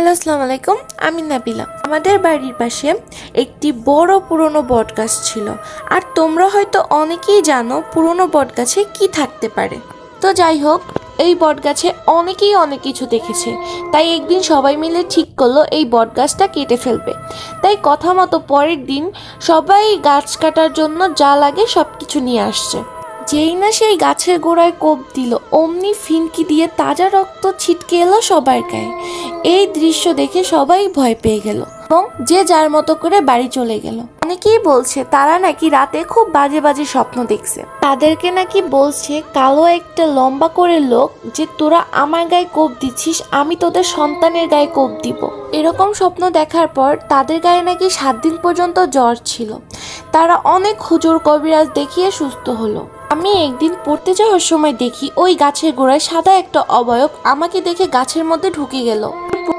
Hello, আসসালামু আলাইকুম। আমি নাবিলা। আমাদের বাড়ির পাশে একটি বড় পুরনো বট গাছ ছিল। আর তোমরা হয়তো অনেকেই জানো পুরনো বট গাছে কি থাকতে পারে। তো যাই হোক, এই বট গাছে অনেকেই অনেক কিছু দেখেছে। তাই একদিন সবাই মিলে ঠিক করল এই বট গাছটা কেটে ফেলবে। তাই কথা মতো পরের দিন সবাই গাছ কাটার জন্য যা লাগে সব কিছু নিয়ে আসছে। যেই না সেই গাছের গোড়ায় কোপ দিল, অমনি ফিনকি দিয়ে তাজা রক্ত ছিটকে এলো সবার গায়ে। এই দৃশ্য দেখে সবাই ভয় পেয়ে গেল এবং যে যার মতো করে বাড়ি চলে গেল। অনেকেই বলছে তারা নাকি রাতে খুব বাজে বাজে স্বপ্ন দেখছে। তাদেরকে নাকি বলছে, কালো একটা লম্বা করে লোক যে তোরা আমার গায়ে কোপ দিচ্ছিস, আমি তোদের সন্তানের গায়ে কোপ দিব। এরকম স্বপ্ন দেখার পর তাদের গায়ে নাকি সাত দিন পর্যন্ত জ্বর ছিল। তারা অনেক হুজুর কবিরাজ দেখিয়ে সুস্থ হলো। আমি একদিন পড়তে যাওয়ার সময় দেখি ওই গাছের গোড়ায় সাদা একটা অবয়ব আমাকে দেখে গাছের মধ্যে ঢুকে গেল।